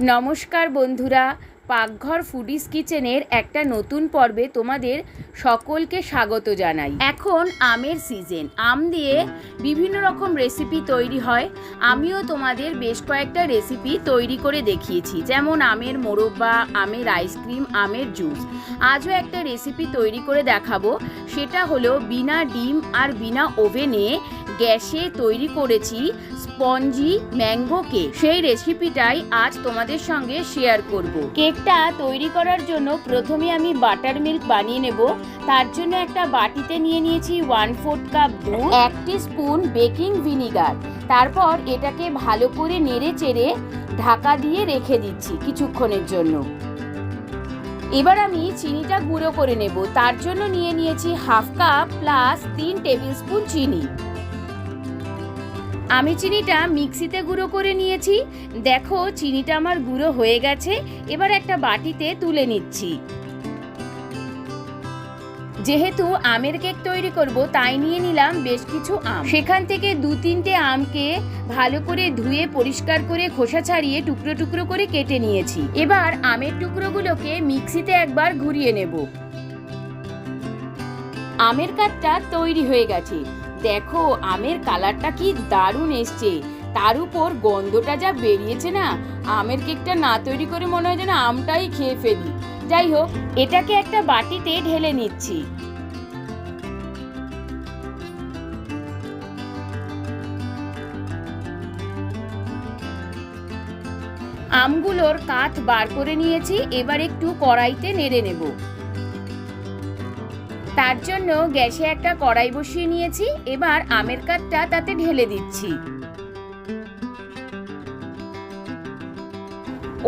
নমস্কার বন্ধুরা, পাকঘর ফুডিস কিচেনের একটা নতুন পর্বে তোমাদের সকলকে স্বাগত জানাই। এখন আমের সিজন আম দিয়ে বিভিন্ন রকম রেসিপি তৈরি হয়। আমিও তোমাদের বেশ কয়েকটা রেসিপি তৈরি করে দেখিয়েছি, যেমন আমের মোরব্বা, আমের আইসক্রিম আমের জুস আজও একটা রেসিপি তৈরি করে দেখাবো, সেটা হলো বিনা ডিম আর বিনা ওভেনে গ্যাসে তৈরি করেছি স্পঞ্জি ম্যাঙ্গো কেক সেই রেসিপিটাই আজ তোমাদের সঙ্গে শেয়ার করব। কেকটা তৈরি করার জন্য প্রথমে আমি বাটার মিল্ক বানিয়ে নেব। তার জন্য একটা বাটিতে নিয়ে নিয়েছি ওয়ান ফোর্থ কাপ দুধ, এক স্পুন বেকিং ভিনিগার তারপর এটাকে ভালো করে নেড়ে চেড়ে ঢাকা দিয়ে রেখে দিচ্ছি কিছুক্ষণের জন্য। এবার আমি চিনিটা গুঁড়ো করে নেব। তার জন্য নিয়ে নিয়েছি হাফ কাপ প্লাস তিন টেবিল স্পুন চিনি। আমি চিনিটা মিক্সিতে গুঁড়ো করে নিয়েছি। দেখো, চিনিটা আমার গুঁড়ো হয়ে গেছে। এবার একটা বাটিতে তুলে নিচ্ছি। যেহেতু আমের কেক তৈরি করব, তাই নিয়ে নিলাম বেশ কিছু আম। সেখান থেকে দু তিনটে আমকে ভালো করে ধুয়ে, পরিষ্কার করে, খোসা ছাড়িয়ে টুকরো টুকরো করে কেটে নিয়েছি। এবার আমের টুকরোগুলোকে মিক্সিতে একবার ঘুরিয়ে নেব। আমের কাঠটা তৈরি হয়ে গেছে। দেখো, আমের কালারটা কি দারুণ এসছে। তার উপর গন্ধটা যা বেরিয়েছে না, আমের কেকটা না তৈরি করে মনে হয় যেন আমটাই খেয়ে ফেলি। যাই হোক, এটাকে একটা বাটিতে ঢেলে নিচ্ছি। আমগুলোর কাঠ বার করে নিয়েছি, এবার একটু কড়াইতে নেড়ে নেব। তার জন্য গ্যাসে একটা কড়াই বসিয়ে নিয়েছি, এবার আমের কাঠটা তাতে ঢেলে দিচ্ছি।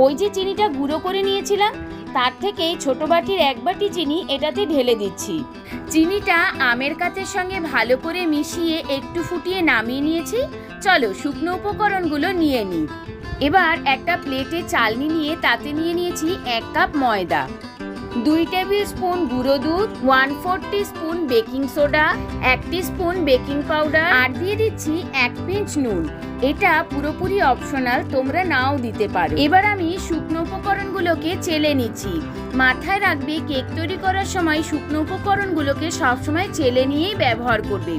ওই যে চিনিটা গুঁড়ো করে নিয়েছিলাম, তার থেকে ছোট বাটির এক বাটি চিনি এটাতে ঢেলে দিচ্ছি। চিনিটা আমের কাঠের সঙ্গে ভালো করে মিশিয়ে একটু ফুটিয়ে নামিয়ে নিয়েছি। চলো শুকনো উপকরণগুলো নিয়ে নিই। এবার একটা প্লেটে চালনি নিয়ে তাতে নিয়ে নিয়েছি এক কাপ ময়দা। দুই টেবিল স্পুন গুঁড়ো দুধ one four spoon baking soda এক স্পুন বেকিং পাউডার আর দিয়ে দিচ্ছি এক পিঞ্চ নুন। এটা পুরোপুরি অপশনাল তোমরা নাও দিতে পারো। এবার আমি শুকনো উপকরণগুলোকে চেলে নিচ্ছি। মাথায় রাখবে কেক তৈরি করার সময় শুকনো উপকরণগুলোকে সবসময় চেলে নিয়েই ব্যবহার করবে।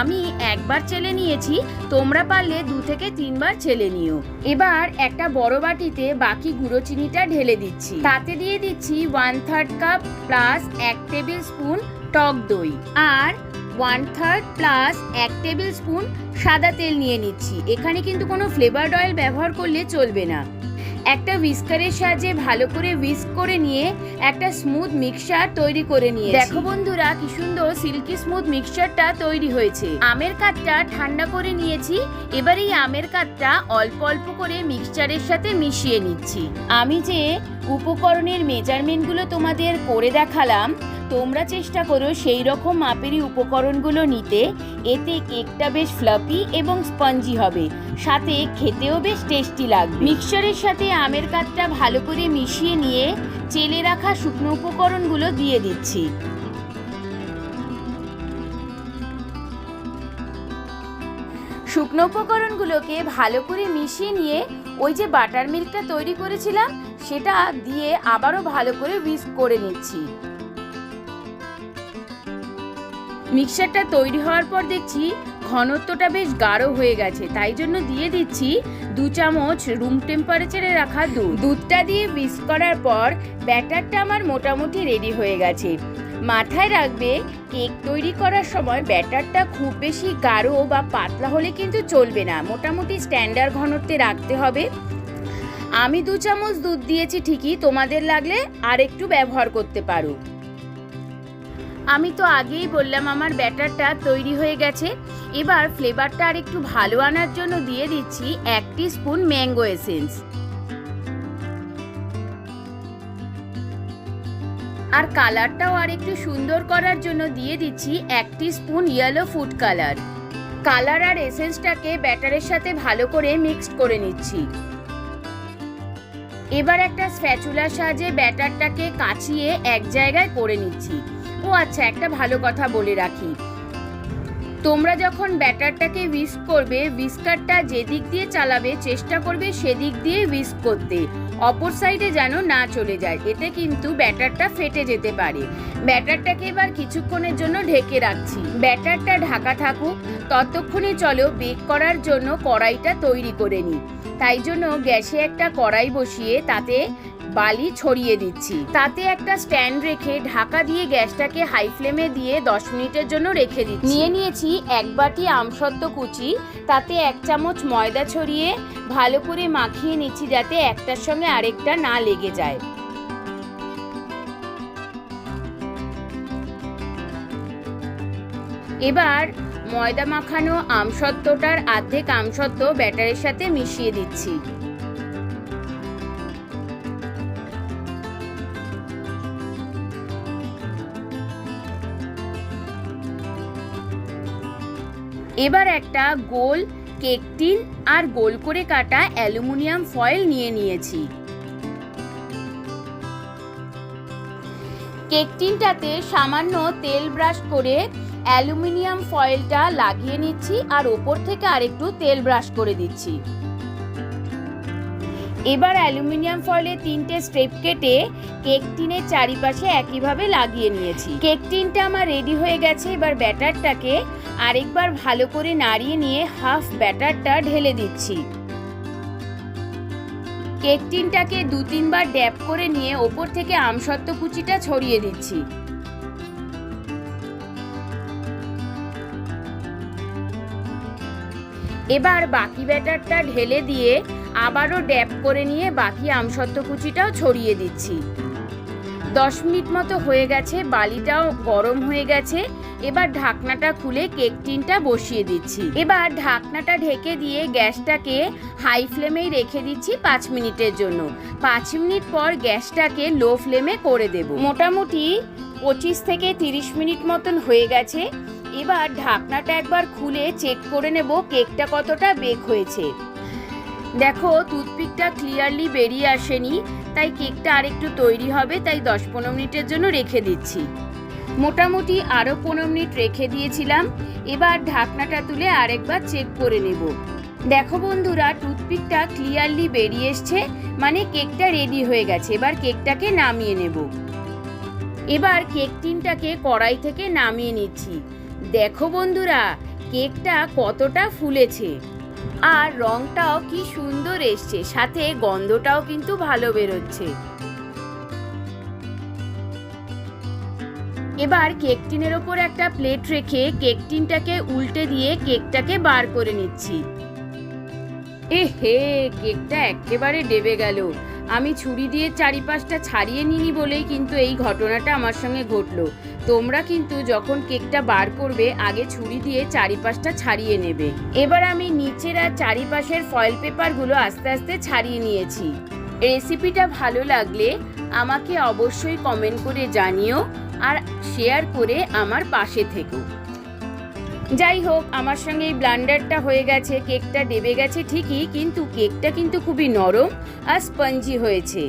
আমি একবার চেলে নিয়েছি, তোমরা পারলে দু থেকে তিনবার চেলে নিও। এবার একটা বড় বাটিতে বাকি গুঁড়ো চিনিটা ঢেলে দিচ্ছি। তাতে দিয়ে দিচ্ছি ওয়ান থার্ড কাপ প্লাস এক টেবিল স্পুন টক দই। আর ওয়ান থার্ড প্লাস এক টেবিল স্পুন সাদা তেল নিয়ে নিচ্ছি। এখানে কিন্তু কোনো ফ্লেভার অয়েল ব্যবহার করলে চলবে না। একটা উইস্কারের সাহায্যে ভালো করে উইস্ক করে নিয়ে একটা স্মুথ মিক্সচার তৈরি করে নিয়ে দেখো বন্ধুরা, কি সুন্দর সিল্কি স্মুথ মিক্সচারটা তৈরি হয়েছে। আমের কাঠটা ঠান্ডা করে নিয়েছি, এবার এই আমের কাঠটা অল্প অল্প করে মিক্সচারের সাথে মিশিয়ে নিচ্ছি। আমি যে উপকরণের মেজারমেন্টগুলো তোমাদের করে দেখালাম তোমরা চেষ্টা করো সেই রকম মাপেরই উপকরণগুলো নিতে। এতে কেকটা বেশ ফ্লাফি এবং স্পঞ্জি হবে। সাথে খেতেও বেশ টেস্টি লাগবে। মিক্সচারের সাথে আমের কাঠটা ভালো করে মিশিয়ে নিয়ে চেলে রাখা শুকনো উপকরণগুলো দিয়ে দিচ্ছি। শুকনো উপকরণগুলোকে ভালো করে মিশিয়ে নিয়ে ওই যে বাটার মিল্কটা তৈরি করেছিলাম, সেটা দিয়ে আবারও ভালো করে উইস্ক করে নিচ্ছি। মিক্সারটা তৈরি হওয়ার পর দেখছি ঘনত্বটা বেশ গাঢ় হয়ে গেছে। তাই জন্য দিয়ে দিচ্ছি দু চামচ রুম টেম্পারেচারে রাখা দুধ। দুধটা দিয়ে মিক্স করার পর ব্যাটারটা আমার মোটামুটি রেডি হয়ে গেছে। মাথায় রাখবে কেক তৈরি করার সময় ব্যাটারটা খুব বেশি গাঢ় বা পাতলা হলে কিন্তু চলবে না। মোটামুটি স্ট্যান্ডার্ড ঘনত্বে রাখতে হবে। আমি দু চামচ দুধ দিয়েছি ঠিকই, তোমাদের লাগলে আর একটু ব্যবহার করতে পারো। আমি তো আগেই বললাম আমার ব্যাটারটা তৈরি হয়ে গেছে। এবার ফ্লেভারটা আর একটু ভালো আনার জন্য দিয়ে দিচ্ছি এক স্পুন ম্যাঙ্গো এসেন্স। আর কালারটাও আর একটু সুন্দর করার জন্য দিয়ে দিচ্ছি এক spoon yellow food colour colour আর এসেন্সটাকে ব্যাটারের সাথে ভালো করে মিক্সড করে নিচ্ছি। এবার একটা স্প্যাচুলার সাহায্যে ব্যাটারটাকে কাচিয়ে এক জায়গায় করে নিচ্ছি। ও আচ্ছা একটা ভালো কথা বলে রাখি। তোমরা যখন ব্যাটারটাকে উইস্ক করবে উইস্কারটা যেদিক দিয়ে চালাবে, চেষ্টা করবে সেদিক দিয়ে উইস্ক করতে। অপর সাইডে যেন না চলে যায়, এতে কিন্তু ব্যাটারটা ফেটে যেতে পারে। ব্যাটারটাকে এবার কিছুক্ষণের জন্য ঢেকে রাখছি। ব্যাটারটা ঢাকা থাকুক, ততক্ষণে চলো বেক করার জন্য কড়াইটা তৈরি করে নিই। তাই জন্য গ্যাসে একটা কড়াই বসিয়ে তাতে বালি ছড়িয়ে দিচ্ছি। তাতে একটা স্ট্যান্ড রেখে ঢাকা দিয়ে গ্যাসটাকে হাই ফ্লেমে দিয়ে দশ মিনিটের জন্য রেখে দিচ্ছি। নিয়ে নিয়েছি এক বাটি আমসত্ত্ব কুচি, তাতে এক চামচ ময়দা ছড়িয়ে ভালো করে মাখিয়ে নিচ্ছি যাতে একটার সঙ্গে আরেকটা না লেগে যায়। এবার ময়দা মাখানো আমসত্ত্বটার আর্ধেক আমসত্ত্ব ব্যাটারের সাথে মিশিয়ে দিচ্ছি। এবার একটা গোল কেক টিন আর গোল করে কাটা অ্যালুমিনিয়াম ফয়েল নিয়ে নিয়েছি। কেক টিনটাতে সামান্য তেল ব্রাশ করে অ্যালুমিনিয়াম ফয়েলটা লাগিয়ে নিচ্ছি আর ওপর থেকে আরেকটু তেল ব্রাশ করে দিচ্ছি। এবার অ্যালুমিনিয়াম ফয়েলের তিনটে স্টেপ কেটে কেক টিনের চারিপাশে একইভাবে লাগিয়ে নিয়েছি। কেক টিনটা আমার রেডি হয়ে গেছে, এবার ব্যাটারটাকে আরেকবার ভালো করে নাড়িয়ে নিয়ে হাফ ব্যাটারটা ঢেলে দিচ্ছি। কেক টিনটাকে দু তিনবার ড্যাপ করে নিয়ে ওপর থেকে আমসত্ত্ব কুচিটা ছড়িয়ে দিচ্ছি। এবার বাকি ব্যাটারটা ঢেলে দিয়ে আবারও ড্যাপ করে নিয়ে বাকি আমসত্ত্ব কুচিটাও ছড়িয়ে দিচ্ছি। দশ মিনিট মতো হয়ে গেছে, বালিটাও গরম হয়ে গেছে। এবার ঢাকনাটা খুলে কেক টিনটা বসিয়ে দিচ্ছি। এবার ঢাকনাটা ঢেকে দিয়ে গ্যাসটাকে হাই ফ্লেমেই রেখে দিচ্ছি পাঁচ মিনিটের জন্য। পাঁচ মিনিট পর গ্যাসটাকে লো ফ্লেমে করে দেব। মোটামুটি পঁচিশ থেকে তিরিশ মিনিট মতন হয়ে গেছে। এবার ঢাকনাটা একবার খুলে চেক করে নেব কেকটা কতটা বেক হয়েছে। দেখো, টুথপিকটা ক্লিয়ারলি বেরিয়ে আসেনি, তাই কেকটা আরেকটু তৈরি হবে, তাই দশ পনেরো মিনিটের জন্য রেখে দিচ্ছি। মোটামুটি আরও পনেরো মিনিট রেখে দিয়েছিলাম। এবার ঢাকনাটা তুলে আরেকবার চেক করে নেব। দেখো বন্ধুরা, টুথপিকটা ক্লিয়ারলি বেরিয়ে এসছে মানে কেকটা রেডি হয়ে গেছে। এবার কেকটাকে নামিয়ে নেব। এবার কেক টিনটাকে কড়াই থেকে নামিয়ে নিচ্ছি। দেখো বন্ধুরা, কেকটা কতটা ফুলেছে। আর রংটাও কি সুন্দর এসছে, সাথে গন্ধটাও কিন্তু ভালো বেরোচ্ছে। এবার কেক টিনের ওপর একটা প্লেট রেখে কেক টিনটাকে উল্টে দিয়ে কেকটাকে বার করে নিচ্ছি। এ হে কেকটা একেবারে ডেবে গেল। আমি ছুরি দিয়ে চারিপাশটা ছাড়িয়ে নিনি বলেই কিন্তু এই ঘটনাটা আমার সঙ্গে ঘটলো। তোমরা কিন্তু যখন কেকটা বার করবে আগে ছুরি দিয়ে চারিপাশটা ছাড়িয়ে নেবে। এবার আমি নিচের আর চারিপাশের ফয়েল পেপারগুলো আস্তে আস্তে ছাড়িয়ে নিয়েছি। রেসিপিটা ভালো লাগলে আমাকে অবশ্যই কমেন্ট করে জানিও। আর শেয়ার করে আমার পাশে থেকো। যাই হোক, আমার সঙ্গে এই ব্লান্ডারটা হয়ে গেছে, কেকটা ডেবে গেছে ঠিকই, কিন্তু কেকটা কিন্তু খুবই নরম আর স্পঞ্জি হয়েছে।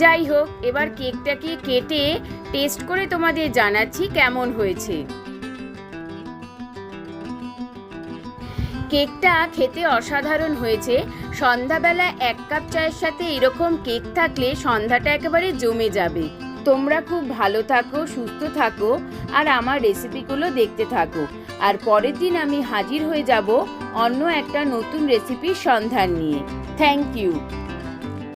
যাই হোক, এবার কেকটাকে কেটে টেস্ট করে তোমাদের জানাচ্ছি কেমন হয়েছে। কেকটা খেতে অসাধারণ হয়েছে সন্ধ্যাবেলা এক কাপ চায়ের সাথে এরকম কেক থাকলে সন্ধ্যাটা একেবারে জমে যাবে। তোমরা খুব ভালো থাকো, সুস্থ থাকো আর আমার রেসিপিগুলো দেখতে থাকো। আর পরের দিন আমি হাজির হয়ে যাব অন্য একটা নতুন রেসিপির সন্ধান নিয়ে। Thank you